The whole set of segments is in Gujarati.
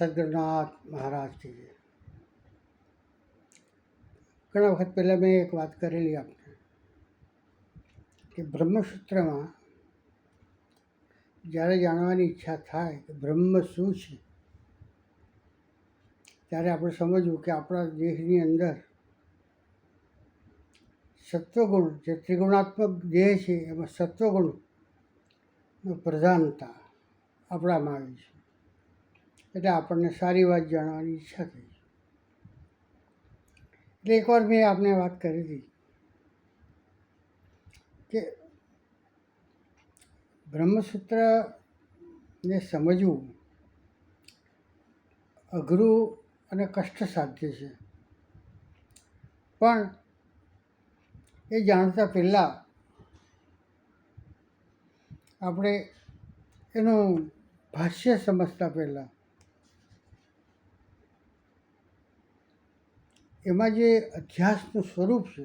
સદગુરુનાથ મહારાજથી જય. ઘણા વખત પહેલાં મેં એક વાત કરેલી આપણે કે બ્રહ્મસૂત્રમાં જ્યારે જાણવાની ઈચ્છા થાય કે બ્રહ્મ શું છે ત્યારે આપણે સમજવું કે આપણા દેહની અંદર સત્વગુણ જે ત્રિગુણાત્મક દેહ છે એમાં સત્વગુણનો પ્રધાનતા આપણામાં આવી છે એટલે આપણને સારી વાત જાણવાની ઈચ્છા થઈ. એટલે એકવાર મેં આપને વાત કરી હતી કે બ્રહ્મસૂત્રને સમજવું અઘરું અને કષ્ટ સાધ્ય છે. પણ એ જાણતા પહેલાં આપણે એનું ભાષ્ય સમજતા પહેલાં એમાં જે અધ્યાસનું સ્વરૂપ છે,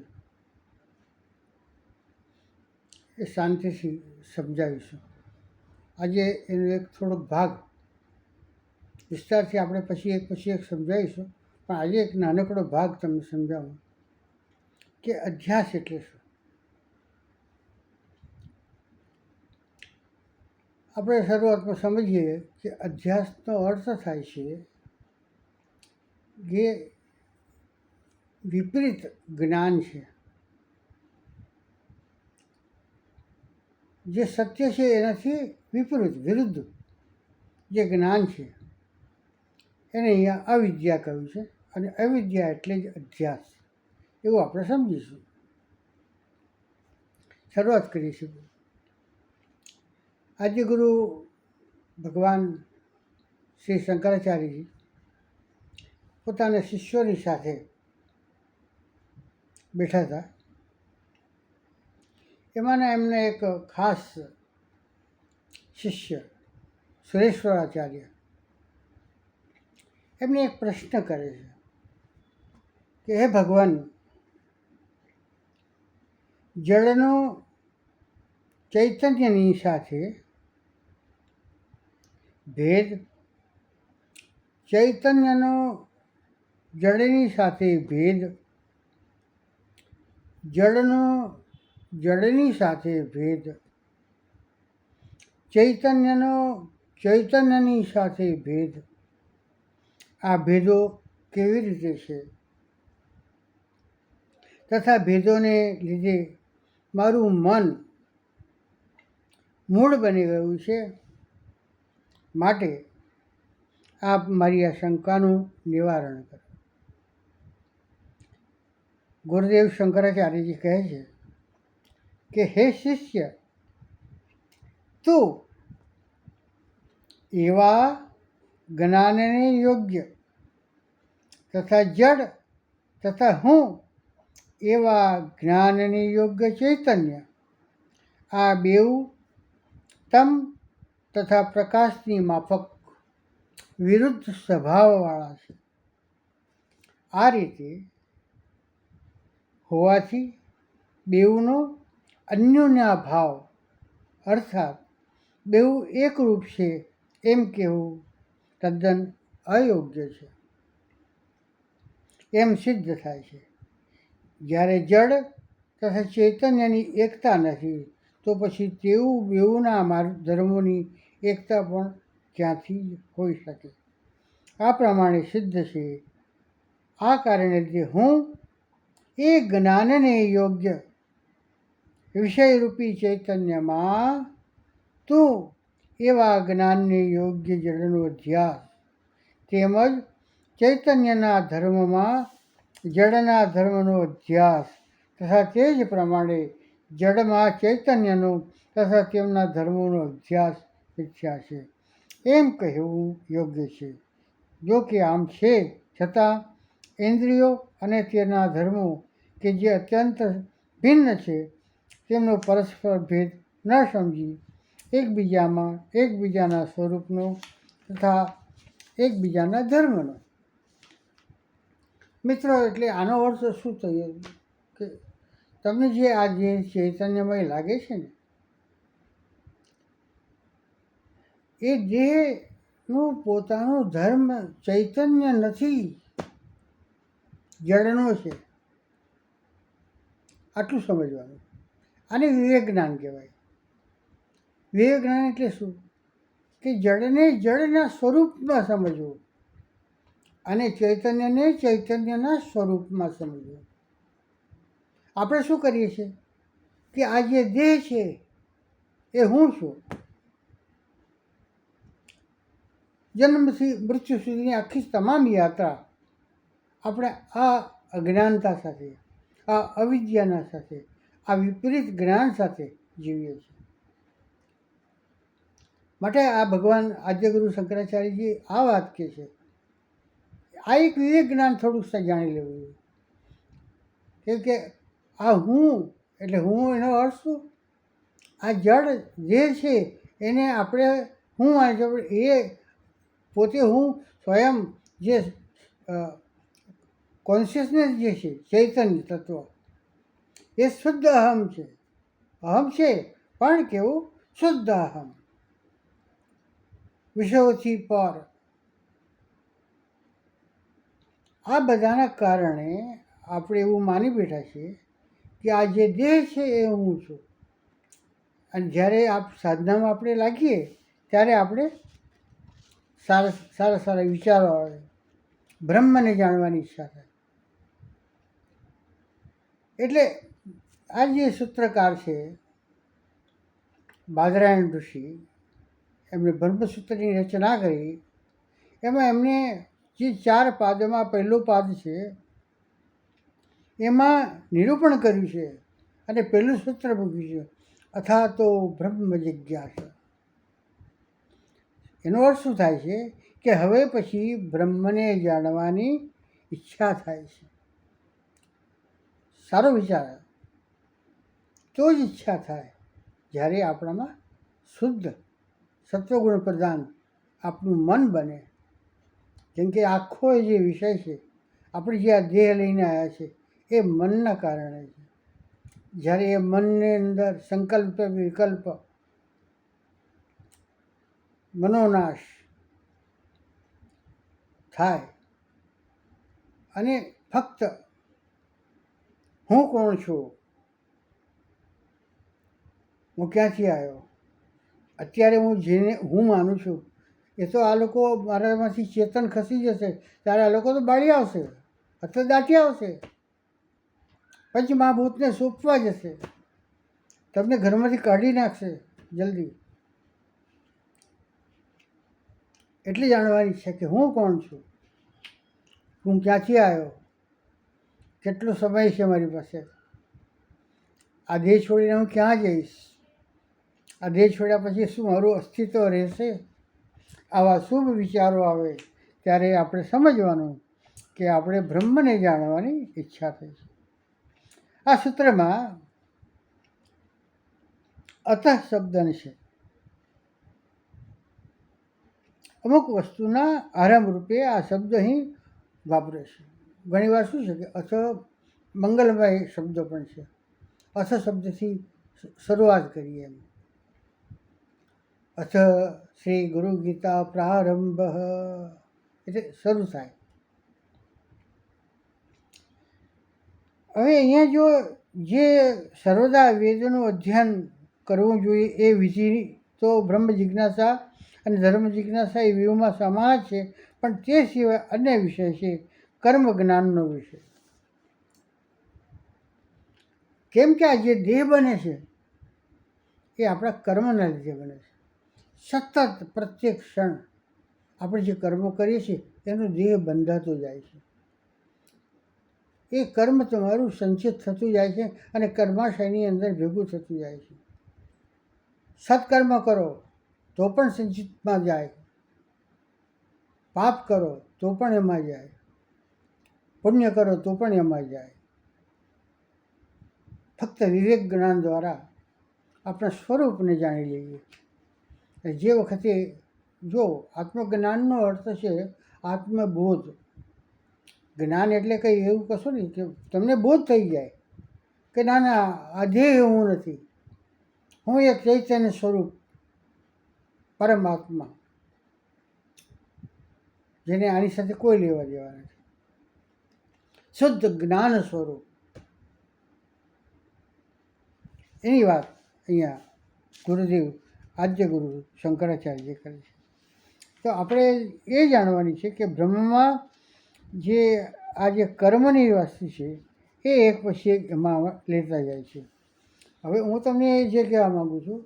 એ શાંતિથી સમજાવીશું આજે એનો એક થોડોક ભાગ વિસ્તારથી આપણે પછી એક પછી એક સમજાવીશું. પણ આજે એક નાનકડો ભાગ તમને સમજાવું કે અધ્યાસ એટલે શું? આપણે શરૂઆતમાં સમજીએ કે અધ્યાસનો અર્થ થાય છે કે વિપરીત જ્ઞાન છે. જે સત્ય છે એનાથી વિપરીત, વિરુદ્ધ જે જ્ઞાન છે, એને અહીંયા અવિદ્યા કહ્યું છે અને અવિદ્યા એટલે જ અધ્યાસ. એવું આપણે સમજીશું. શરૂઆત કરીશું. આજે ગુરુ ભગવાન શ્રી શંકરાચાર્યજી પોતાના શિષ્યોની સાથે બેઠા હતા. એમાંના એમને એક ખાસ શિષ્ય સુરેશ્વરાચાર્ય એમને એક પ્રશ્ન કરે છે કે, હે ભગવાન, જળનો ચૈતન્યની સાથે ભેદ, ચૈતન્યનો જળની સાથે ભેદ જળનો, જળની સાથે ભેદ. ચૈતન્યનો, ચૈતન્યની સાથે ભેદ. આ ભેદો કેવી રીતે છે? તથા ભેદોને લીધે મારું મન મૂળ બની ગયું છે. માટે આપ મારી આ શંકાનું નિવારણ કરો. ગુરુદેવ શંકરાચાર્યજી કહે છે કે, હે શિષ્ય, તું એવા જ્ઞાનને યોગ્ય તથા જડ તથા હું એવા જ્ઞાનને યોગ્ય ચૈતન્ય, આ બેઉ તમ તથા પ્રકાશની માફક વિરુદ્ધ સ્વભાવવાળા છે. આ રીતે હોવાથી બેઉનો અન્યોન્યા ભાવ અર્થાત બેઉ એકરૂપ છે એમ કહેવું તદ્દન અયોગ્ય છે. એમ સિદ્ધ થાય છે. જ્યારે જડ તથા ચૈતન્યની એકતા નથી, તો પછી તેવું બેઉના ધર્મોની એકતા પણ ક્યાંથી હોઈ શકે? આ પ્રમાણે સિદ્ધ છે. આ કારણે જે હું એ જ્ઞાનને યોગ્ય વિષયરૂપી ચૈતન્યમાં તું એવા જ્ઞાનને યોગ્ય જડનો તેમજ ચૈતન્યના ધર્મમાં જડના ધર્મનો અધ્યાસ તથા તે જ પ્રમાણે જડમાં ચૈતન્યનો તથા તેમના ધર્મોનો અભ્યાસ મિથ્યા છે. એમ કહેવું યોગ્ય છે. જો કે આમ છે, છતાં ઇન્દ્રિયો અને તેના ધર્મો કે જે અત્યંત ભિન્ન છે, તેમનો પરસ્પર ભેદ ન સમજી એકબીજામાં એકબીજાના સ્વરૂપનો તથા એકબીજાના ધર્મનો. મિત્રો, એટલે આનો અર્થ શું થયો? કે તમને જે આ જે ચૈતન્યમય લાગે છે ને, એ દેહનું પોતાનું ધર્મ ચૈતન્ય નથી. જડનો છે. આટલું સમજવાનું. આને વિવેક જ્ઞાન કહેવાય. વિવેક જ્ઞાન એટલે શું? કે જડને જડના સ્વરૂપમાં સમજવું. અને ચૈતન્યને ચૈતન્યના સ્વરૂપમાં સમજવું. આપણે શું કરીએ છીએ? કે આ જે દેહ છે, એ હું છું. જન્મથી મૃત્યુ સુધીની આખી તમામ યાત્રા આપણે આ અજ્ઞાનતા સાથે, આ અવિદ્યાના સાથે, આ વિપરીત જ્ઞાન સાથે જીવીએ છીએ. માટે આ ભગવાન આદ્યગુરુ શંકરાચાર્યજી આ વાત કહે છે, આ એક વિવેક જ્ઞાન થોડુંક જાણી લેવું જોઈએ. કેમ કે આ હું, એટલે હું એનો અર્થ શું? આ જળ જે છે એને આપણે હું માને એ પોતે હું સ્વયં જે કોન્શિયસનેસ જે છે, ચૈતન્ય તત્વ. એ શુદ્ધ અહમ છે. અહમ છે પણ કેવું? શુદ્ધ અહમ. વિષયોથી પર. આ બધાના કારણે આપણે એવું માની બેઠા છીએ કે આ જે દેહ છે એ હું છું. અને જ્યારે આ સાધનામાં આપણે લાગીએ, ત્યારે આપણે સારા સારા સારા વિચારો આવે. બ્રહ્મને જાણવાની ઈચ્છા થાય. એટલે આ જે સૂત્રકાર છે બાદરાયણ ઋષિ એમણે બ્રહ્મસૂત્રની રચના કરી. એમાં એમને જે ચાર પાદમાં પહેલું પાદ છે, એમાં નિરૂપણ કર્યું છે અને પહેલું સૂત્ર મૂક્યું છે અથા તો બ્રહ્મ જિજ્ઞાસા એનો અર્થ શું થાય છે? કે હવે પછી બ્રહ્મને જાણવાની ઈચ્છા થાય છે. સારો વિચાર તો જ ઈચ્છા થાય જ્યારે આપણામાં શુદ્ધ સત્વગુણ પ્રધાન આપણું મન બને. જેમ કે આખો જે વિષય છે, આપણે જે આ દેહ લઈને આવ્યા છે, એ મનના કારણે છે. જ્યારે એ મનની અંદર સંકલ્પ, વિકલ્પ, મનોનાશ થાય અને ફક્ત હું કોણ છું? હું ક્યાંથી આવ્યો? અત્યારે હું જેને હું માનું છું, એ તો આ લોકો મારામાંથી ચેતન ખસી જશે, ત્યારે આ લોકો તો બાળી આવશે, અથવા દાટી આવશે, પછી મહાભૂતને સોંપવા જશે, તમને ઘરમાંથી કાઢી નાખશે જલ્દી. એટલે જાણવાની છે કે હું કોણ છું? હું ક્યાંથી આવ્યો? કેટલો સમય છે મારી પાસે? આ દેહ છોડીને હું ક્યાં જઈશ? આ દેહ છોડ્યા પછી શું મારું અસ્તિત્વ રહેશે? આવા શુભ વિચારો આવે ત્યારે આપણે સમજવાનું કે આપણે બ્રહ્મને જાણવાની ઈચ્છા થઈ છે. આ સૂત્રમાં અતઃ શબ્દ છે. અમુક વસ્તુના આરંભ રૂપે આ શબ્દ અહીં વાપરે છે. ઘણીવાર શું છે કે અથ મંગલમય શબ્દો પણ છે. અથ શબ્દથી શરૂઆત કરીએ એમ. અથ શ્રી ગુરુ ગીતા પ્રારંભ એટલે શરૂ થાય. હવે અહીંયા જો જે સર્વદા વેદનું અધ્યયન કરવું જોઈએ એ વિધિ તો બ્રહ્મ જિજ્ઞાસા અને ધર્મ જિજ્ઞાસા એ વ્યૂહમાં સમાન છે, પણ તે સિવાય અન્ય વિષય છે કર્મ જ્ઞાનનો વિષય. કેમ કે આ જે દેહ બને છે, એ આપણા કર્મના લીધે બને છે. સતત પ્રત્યેક ક્ષણ આપણે જે કર્મો કરીએ છીએ, એનો દેહ બંધાતો જાય છે. એ કર્મ તમારું સંચિત થતું જાય છે અને કર્માશયની અંદર ભેગું થતું જાય છે. સત્કર્મ કરો તો પણ સંચિતમાં જાય. પાપ કરો તો પણ એમાં જાય. પુણ્ય કરો તો પણ એમાં જાય. ફક્ત વિવેક જ્ઞાન દ્વારા આપણા સ્વરૂપને જાણી લઈએ. જે વખતે જો આત્મજ્ઞાનનો અર્થ છે આત્મબોધ. જ્ઞાન એટલે કંઈ એવું કશું નહીં કે તમને બોધ થઈ જાય કે ના ના, આ ધ્યેય હું નથી. હું એક ચૈતન્ય સ્વરૂપ પરમાત્મા. જેને આની સાથે કોઈ લેવા દેવા નથી. શુદ્ધ જ્ઞાન સ્વરૂપ. એની વાત અહીંયા ગુરુદેવ, આદ્ય ગુરુ શંકરાચાર્ય કરે છે. તો આપણે એ જાણવાની છે કે બ્રહ્મમાં જે આ જે કર્મની વસ્તુ છે, એ એક પછી એક એમાં લેતા જાય છે. હવે હું તમને એ જે કહેવા માગું છું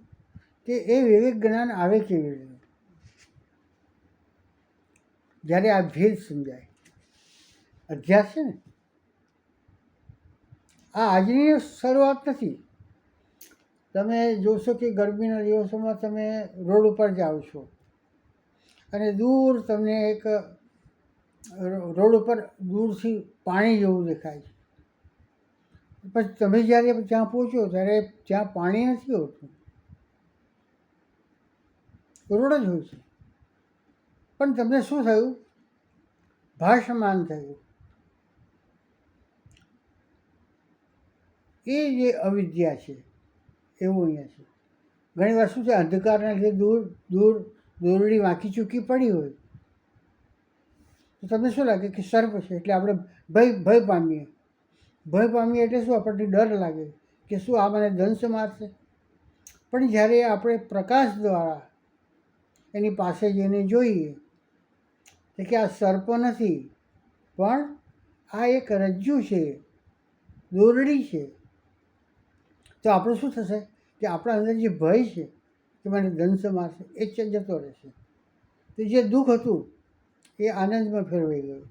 કે એ વિવેક જ્ઞાન આવે કેવી રીતે? જ્યારે આ ભેદ સમજાય. અધ્યાસ છે ને? આ આજની શરૂઆત નથી. તમે જોશો કે ગરમીના દિવસોમાં તમે રોડ ઉપર જાઓ છો. અને દૂર તમને એક રોડ ઉપર દૂરથી પાણી જેવું દેખાય છે. પછી તમે જ્યારે ત્યાં પહોંચો ત્યારે ત્યાં પાણી નથી હોતું. રોડ જ હોય છે. પણ તમને શું થયું? ભાષમાન થયું. એ જે અવિદ્યા છે, એવું અહીંયા છે. ઘણી વાર શું છે, અંધકારના લીધે દૂર દૂર, દોરડી વાંકી ચૂકી પડી હોય. તો તમને શું લાગે કે સર્પ છે, એટલે આપણે ભય ભય પામીએ. ભય પામીએ એટલે શું, આપણને ડર લાગે કે શું આ મને દંશ મારશે? પણ જ્યારે આપણે પ્રકાશ દ્વારા એની પાસે જઈને જોઈએ કે આ સર્પ નથી, પણ આ એક રજ્જુ છે, દોરડી છે. તો આપણું શું થશે? કે આપણા અંદર જે ભય છે કે મને દંશ મારશે એ જતો રહેશે. તો જે દુઃખ હતું, એ આનંદમાં ફેરવાઈ ગયું.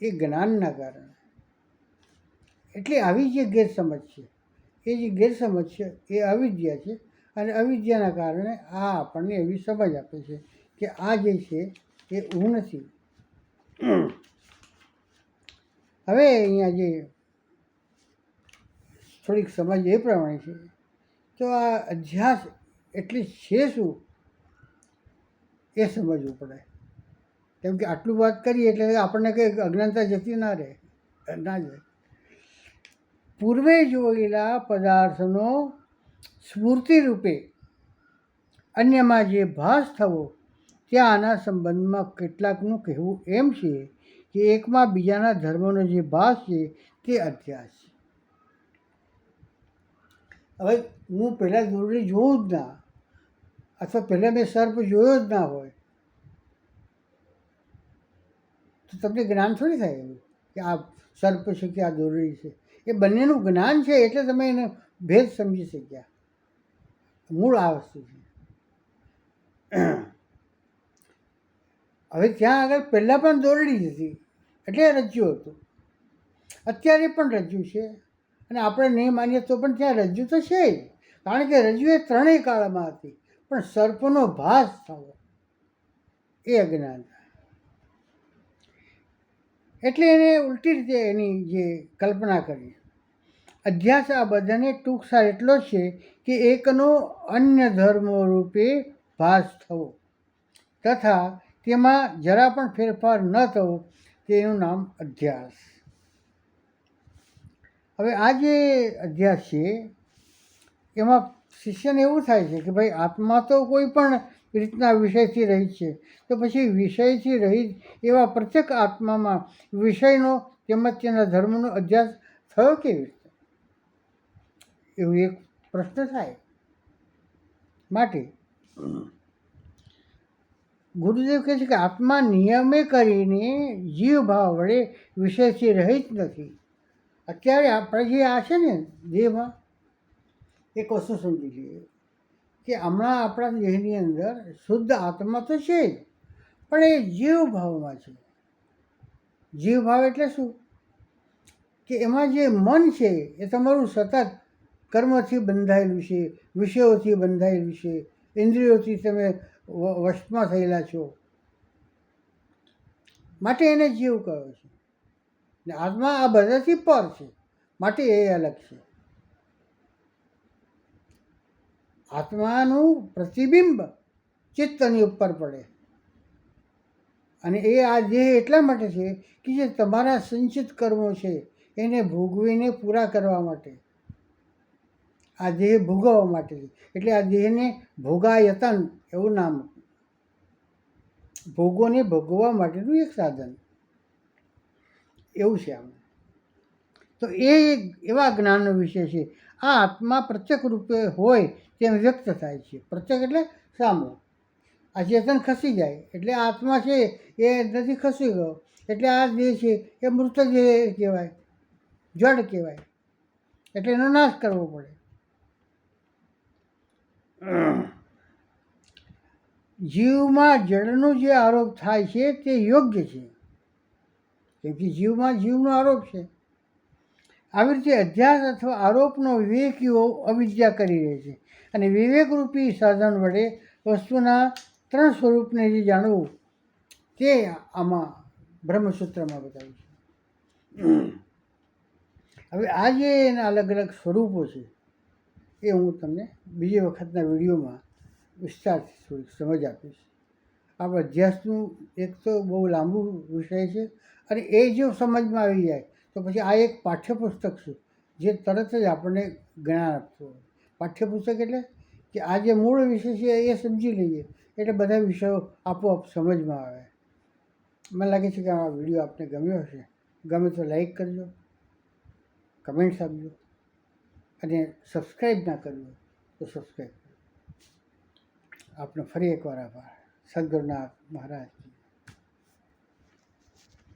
એ જ્ઞાનના કારણે. એટલે આવી જે ગેરસમજ છે, એ જે ગેરસમજ છે, એ અવિદ્યા છે અને અવિદ્યાના કારણે આ આપણને એવી સમજ આપે છે કે આ જે છે, એ હું નથી. હવે અહીંયા જે થોડીક સમજ એ પ્રમાણે છે. તો આ અધ્યાસ એટલે છે શું? એ સમજવું પડે. કેમ કે આટલું વાત કરીએ એટલે આપણને કંઈ અજ્ઞાનતા જતી ના રહે, ના જાય. પૂર્વે જોયેલા પદાર્થનો સ્મૃતિ રૂપે અન્યમાં જે ભાસ થવો, ત્યાં આના સંબંધમાં કેટલાકનું કહેવું એમ છે કે એકમાં બીજાના ધર્મનો જે ભાસ છે તે અધ્યાસ છે. હવે હું પહેલાં દોરડી જોઉં જ ના. અથવા પહેલાં મેં સર્પ જોયો જ ના હોય. તો તમને જ્ઞાન થોડી થાય એવું કે આ સર્પ છે કે આ દોરડી છે? એ બંનેનું જ્ઞાન છે એટલે તમે એને ભેદ સમજી શક્યા. મૂળ આ વસ્તુ છે. હવે ત્યાં આગળ પહેલાં પણ દોરડી હતી. એટલે રજ્જુ હતું. અત્યારે પણ રજ્જુ છે. અને આપણે નહીં માનીએ તો પણ ત્યાં રજૂ તો છે જ. કારણ કે રજૂ એ ત્રણેય કાળમાં હતી, પણ સર્પનો ભાસ થવો એ અજ્ઞાન. એટલે એને ઉલટી રીતે એની જે કલ્પના કરી. અધ્યાસ આ બધાને ટૂંક સાર એટલો છે કે એકનો અન્ય ધર્મ રૂપે ભાસ થવો. તથા તેમાં જરા પણ ફેરફાર ન થવો, તેનું નામ અધ્યાસ હવે આ જે અધ્યાસ છે, એમાં શિષ્યને એવું થાય છે કે ભાઈ આત્મા તો કોઈ પણ રીતના વિષયથી રહી છે, તો પછી વિષયથી રહિત એવા પ્રત્યેક આત્મામાં વિષયનો તેમજ તેના ધર્મનો અધ્યાસ થયો કેવી રીતે? એવું એક પ્રશ્ન થાય માટે. ગુરુદેવ કહે છે કે આત્મા નિયમે કરીને જીવભાવ વડે વિષયથી રહિત નથી. અત્યારે આપણે જે આ છે ને દેહમાં એક વસ્તુ સમજી લઈએ કે હમણાં આપણા દેહની અંદર શુદ્ધ આત્મા તો છે જ, પણ એ જીવ ભાવમાં છે. જીવ ભાવ એટલે શું? કે એમાં જે મન છે, એ તમારું સતત કર્મથી બંધાયેલું છે, વિષયોથી બંધાયેલું છે, ઇન્દ્રિયોથી તમે વશમાં થયેલા છો. માટે એને જીવ કહો છે. ને આત્મા આ બધાથી પર છે. માટે એ અલગ છે. આત્માનું પ્રતિબિંબ ચિત્તની ઉપર પડે. અને એ આ દેહ એટલા માટે છે કે જે તમારા સંચિત કર્મો છે એને ભોગવીને પૂરા કરવા માટે. આ દેહ ભોગવવા માટે. એટલે આ દેહને ભોગાયતન એવું નામ. ભોગોને ભોગવવા માટેનું એક સાધન. એવું છે આમ તો એ એવા જ્ઞાનનો વિષય છે. આ આત્મા પ્રત્યક્ષ રૂપે હોય તેમ વ્યક્ત થાય છે. પ્રત્યક્ષ એટલે સામો. આ ચેતન ખસી જાય એટલે આત્મા છે એ નથી ખસી ગયો. એટલે આ જે છે એ મૃતદેહ કહેવાય, જડ કહેવાય. એટલે એનો નાશ કરવો પડે. જીવમાં જળનો જે આરોપ થાય છે તે યોગ્ય છે. કેમ કે જીવમાં જીવનો આરોપ છે. આવી રીતે અધ્યાસ અથવા આરોપનો વિવેકીઓ અવિદ્યા કરી રહે છે અને વિવેકરૂપી સાધન વડે વસ્તુના ત્રણ સ્વરૂપને જે જાણવું તે આમાં બ્રહ્મસૂત્રમાં બતાવ્યું છે. હવે આ જે એના અલગ અલગ સ્વરૂપો છે એ હું તમને બીજી વખતના વિડીયોમાં વિસ્તારથી સમજ આપીશ. આ અભ્યાસનું એક તો બહુ લાંબુ વિષય છે અને એ જો સમજમાં આવી જાય તો પછી આ એક પાઠ્યપુસ્તક છે, જે તરત જ આપણને જ્ઞાન આપતું હોય. પાઠ્યપુસ્તક એટલે કે આ જે મૂળ વિષય છે એ સમજી લઈએ, એટલે બધા વિષયો આપોઆપ સમજમાં આવે. મને લાગે છે કે આ વીડિયો આપને ગમ્યો હશે. ગમે તો લાઈક કરજો, કમેન્ટ્સ આપજો અને સબસ્ક્રાઈબ ના કરજો તો સબસ્ક્રાઈબ આપનો ફરી એકવાર આભાર. સદગુરુનાથ મહારાજ.